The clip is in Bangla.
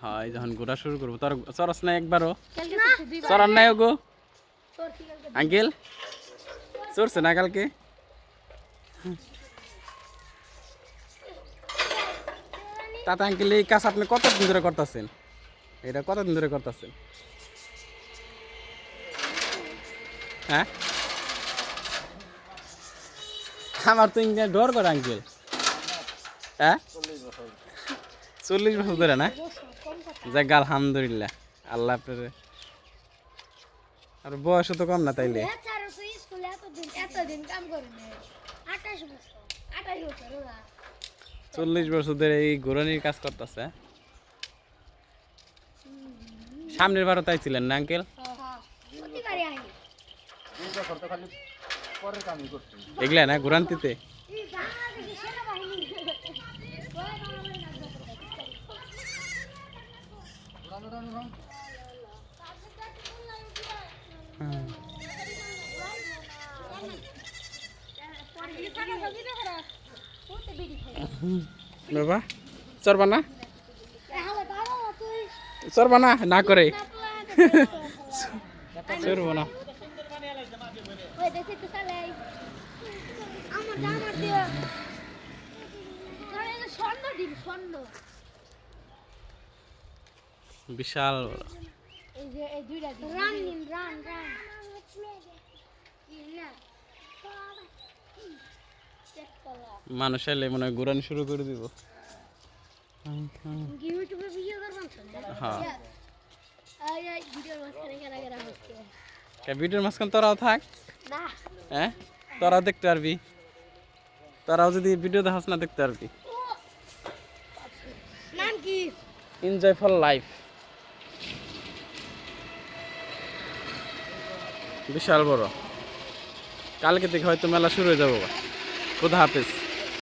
হ্যাঁ এই যখন ঘোরা শুরু করব তোর চরস নাই একবারও? চরার নাই কালকে আঙ্কেল? চড়ছে না কালকে? তাতে আঙ্কেল এই কাজ আপনি কতদিন ধরে করতেছেন? এটা কতদিন ধরে করতেছেন? হ্যাঁ? আমার তো ইন্ডিয়া ডর করে আঙ্কেল হ্যাঁ? চল্লিশ বছর ধরে না? যাক আলহামদুলিল্লাহ। আল্লাহ আপনার আর বয়সও তো কম না তাইলে। চল্লিশ বছর ধরে এই ঘোরানির কাজ করতেছে। সামনের বারও তাই ছিলেন না আঙ্কেল প্রতিবারই আহি এগুলা না ঘোরান্তিতে বাবা চরবা না চরবা না না করে চরবো না স্বর্ণ দিন স্বর্ণ। বিশাল। বড়। এই যে এই দুইটা দিন রান দিন রান রান। মানুষ এলে মনে হয় ঘোরানি শুরু করে দিব। ইউটিউবে ভিডিও করবেন হ্যাঁ। আই আই ভিডিওর মাঝখানে কেনা কেনা হচ্ছে। কে ভিডিওর মাঝখান তোরাও থাক। হ্যাঁ? তোরাও দেখতে পারবি। তোরাও যদি ভিডিও দেখাস না, দেখতে পারবি। এনজয় ফর লাইফ বিশাল বড়। কালকে থেকে হয়তো মেলা শুরু হয়ে যাব। খুদা হাফেজ।